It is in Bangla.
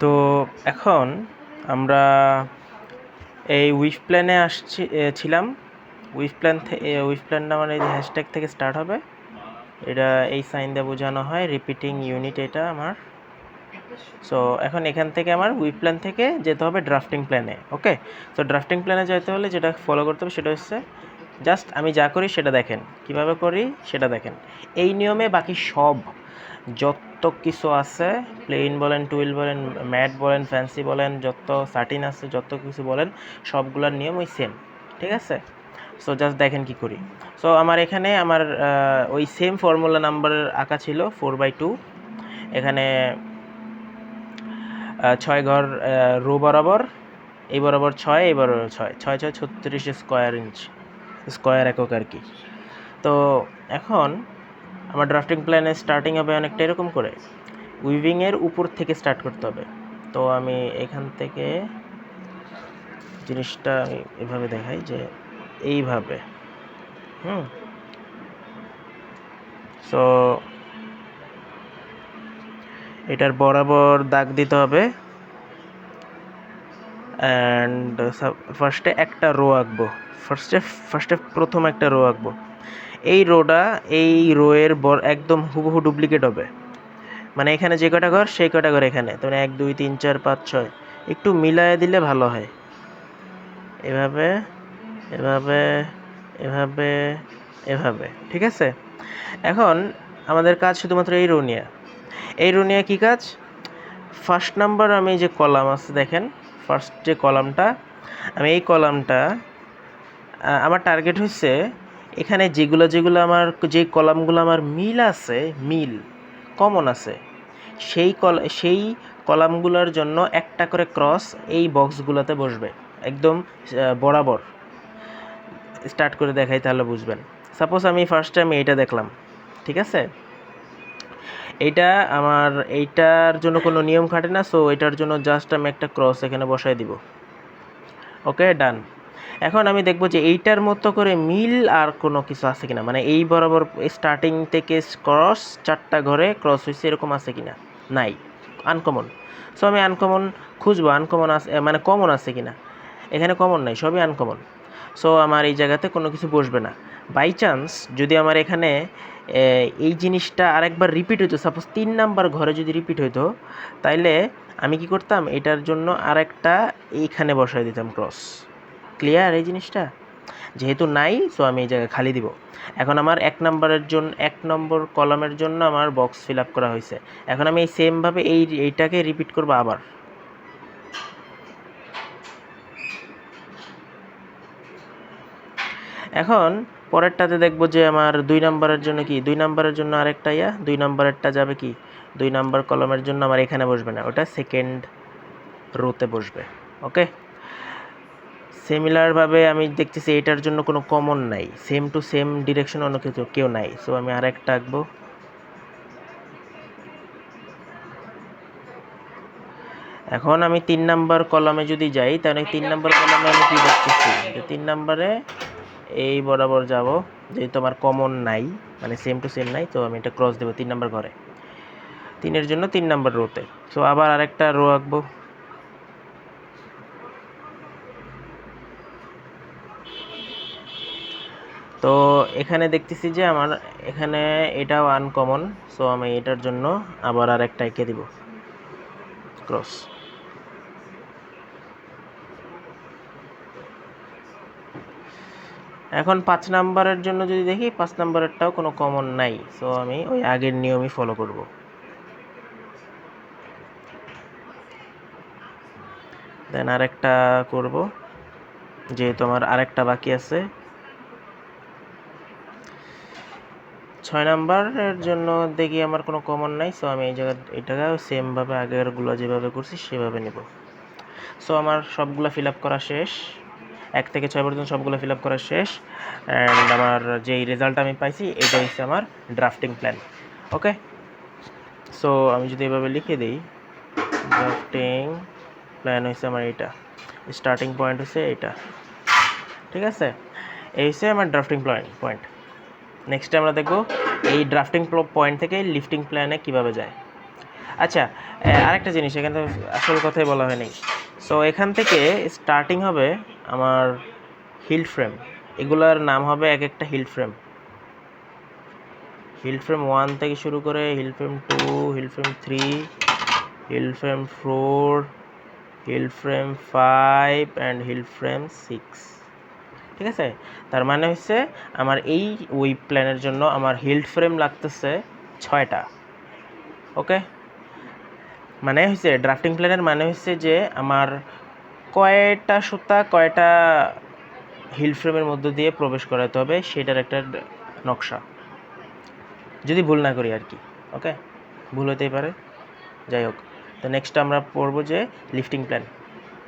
তো এখন আমরা এই উইশ প্ল্যানে আসছি ছিলাম। উইশ প্ল্যান থেকে উইশ প্ল্যানটা মানে এই হ্যাশট্যাগ থেকে স্টার্ট হবে, এটা এই সাইন দিয়ে বোঝানো হয়, রিপিটিং ইউনিট এটা আমার। সো এখন এখান থেকে আমার উইপ প্ল্যান থেকে যেতে হবে ড্রাফটিং প্ল্যানে, ওকে? তো ড্রাফটিং প্ল্যানে যেতে হলে যেটা ফলো করতে হবে সেটা হচ্ছে জাস্ট আমি যা করি সেটা দেখেন। কীভাবে করি সেটা দেখেন। এই নিয়মে বাকি সব যত কিছু আছে প্লেন বলেন টুইল বলেন ম্যাট বলেন ফ্যান্সি বলেন, যত সার্টিন আছে, যত কিছু বলেন, সবগুলোর নিয়ম ওই সেম ঠিক আছে? সো জাস্ট দেখেন কি করি। সো আমার এখানে আমার ওই সেম ফর্মুলা নাম্বার আঁকা ছিল ফোর বাই টু এখানে ছয় ঘর রো বরাবর, এই বরাবর ছয়, এই বরাবর ছয়। ছয় ছয়, ছত্রিশ স্কোয়ার ইঞ্চ স্কোয়ার একক আর কি। তো, এখন আমার ড্রাফটিং প্ল্যানে স্টার্টিং হবে অনেকটা এরকম করে। উইভিংয়ের উপর থেকে স্টার্ট করতে হবে। তো আমি এখান থেকে জিনিসটা আমি এভাবে দেখাই যে এইভাবে, হুম। সো এটার বরাবর দাগ দিতে হবে। অ্যান্ড ফার্স্টে একটা রো আঁকবো। ফার্স্টে ফার্স্টে প্রথম একটা রো আঁকবো। এই রোটা এই রোয়ের বর একদম হুবহু ডুপ্লিকেট হবে। মানে এখানে যে কটা ঘর, সেই কটা ঘর এখানে। তো মানে এক, দুই, তিন, চার, পাঁচ, ছয়। একটু মিলায় দিলে ভালো হয়। এভাবে এভাবে এভাবে এভাবে। ঠিক আছে? এখন আমাদের কাজ শুধুমাত্র এই রো নিয়ে। এই রো নিয়ে কী কাজ? ফার্স্ট নাম্বার আমি যে কলাম আছে দেখেন ফার্স্ট যে কলামটা, আমি এই কলামটা আমার টার্গেট হচ্ছে এখানে যেগুলো যেগুলো আমার, যে কলামগুলো আমার মিল আছে, মিল কমন আছে, সেই কল, সেই কলামগুলোর জন্য একটা করে ক্রস এই বক্সগুলোতে বসবে, একদম বরাবর। স্টার্ট করে দেখাই তাহলে বুঝবেন। সাপোজ আমি ফার্স্ট টাইম এইটা দেখলাম, ঠিক আছে? এইটা আমার, এইটার জন্য কোনো নিয়ম খাটে না সো এটার জন্য জাস্ট আমি একটা ক্রস এখানে বসাই দিব। ওকে ডান এখন আমি দেখব যে এইটার মতো করে মিল আর কোনো কিছু আছে কিনা। মানে এই বরাবর স্টার্টিং থেকে ক্রস চারটা ঘরে ক্রস হয়েছে এরকম আছে কিনা? নাই। আনকমন সো আমি আনকমন খুঁজবো। আনকমন আছে মানে কমন আছে কিনা? এখানে কমন নাই, সবই আনকমন সো আমার এই জায়গাতে কোনো কিছু বসবে না। বাই চান্স যদি আমার এখানে এই জিনিসটা আরেকবার রিপিট হইতো সাপোজ তিন নাম্বার ঘরে যদি রিপিট হইতো, তাইলে আমি কি করতাম? এটার জন্য আরেকটা এইখানে বসাই দিতাম ক্রস ক্লিয়ার এই জিনিসটা? যেহেতু নাই সো আমি এই জায়গায় খালি দিব। এখন আমার এক নম্বরের জন্য এক নম্বর কলামের জন্য আমার বক্স ফিল আপ করা হয়েছে। এখন আমি এই সেমভাবে এই এইটাকে রিপিট করব আবার। এখন পরেরটাতে দেখব যে আমার দুই নম্বরের জন্য কি? দুই নম্বরের জন্য আরেকটা ইয়া? দুই নম্বরেরটা যাবে কি? দুই নম্বর কলমের জন্য আমার এখানে বসবে না। ওটা সেকেন্ড রোতে বসবে। ওকে সিমিলারভাবে আমি দেখতেছি এটার জন্য কোনো কমন নাই। সেম টু সেম ডিরেকশন অন্য কিছু কেউ নাই। সো আমি আরেকটা আঁকবো। এখন আমি তিন নাম্বার কলামে যদি যাই, তাহলে তিন নাম্বার কলামে আমি কি দেখতেছি? যে তিন নাম্বারে এই বরাবর যাব, যেহেতু আমার কমন নাই মানে সেম টু সেম নাই, তো আমি এটা ক্রস দেবো তিন নাম্বার ঘরে। তিনের জন্য তিন নাম্বার রোতে সো আবার আরেকটা রো আঁকবো। তো এখানে দেখতেছি যে আমার এখানে এটাও আনকমন সো আমি এটার জন্য আবার আর একটা এঁকে দিব। ক্রস এখন পাঁচ নাম্বারের জন্য যদি দেখি, পাঁচ নাম্বারেরটাও কোনো কমন নাই সো আমি ওই আগের নিয়মই ফলো করব। দেন আরেকটা করব, যেহেতু আমার আরেকটা বাকি আছে। ছয় নাম্বারের জন্য দেখি আমার কোনো কমন নাই সো আমি এই জায়গা এটাকে সেমভাবে আগেরগুলো যেভাবে করছি, সেভাবে নেব। সো আমার সবগুলো ফিল আপ করা শেষ। এক থেকে ছয় পর্যন্ত সবগুলো ফিল আপ করা শেষ। অ্যান্ড আমার যেই রেজাল্ট আমি পাইছি এটা হচ্ছে আমার ড্রাফটিং প্ল্যান ওকে সো আমি যদি এভাবে লিখে দিই ড্রাফটিং প্ল্যান হচ্ছে আমার এইটা। স্টার্টিং পয়েন্ট হচ্ছে এইটা। ঠিক আছে? এই হচ্ছে আমার ড্রাফটিং পয়েন্ট পয়েন্ট নেক্সট আমরা দেখব এই ড্রাফটিং পয়েন্ট থেকে লিফটিং প্ল্যানে কীভাবে যায়। আচ্ছা আরেকটা জিনিস, এখানে আসল কথাই বলা হয়নি। সো এখান থেকে স্টার্টিং হবে আমার হিল ফ্রেম এগুলার নাম হবে এক একটা heel frame heel frame one থেকে শুরু করে heel frame two heel frame three heel frame four heel frame five and heel frame six ঠিক আছে? তার মানে হচ্ছে আমার এই ওই প্ল্যানের জন্য আমার হিল ফ্রেম লাগতেছে ছয়টা। ওকে মানে হচ্ছে ড্রাফটিং প্ল্যানের মানে হচ্ছে যে আমার কয়টা সুতা, কয়টা হিল ফ্রেমের মধ্য দিয়ে প্রবেশ করাতে হবে সেটার একটা নকশা। যদি ভুল না করি আর কি ওকে ভুল হতেই পারে। যাই হোক, তো নেক্সট আমরা পড়ব যে লিফটিং প্ল্যান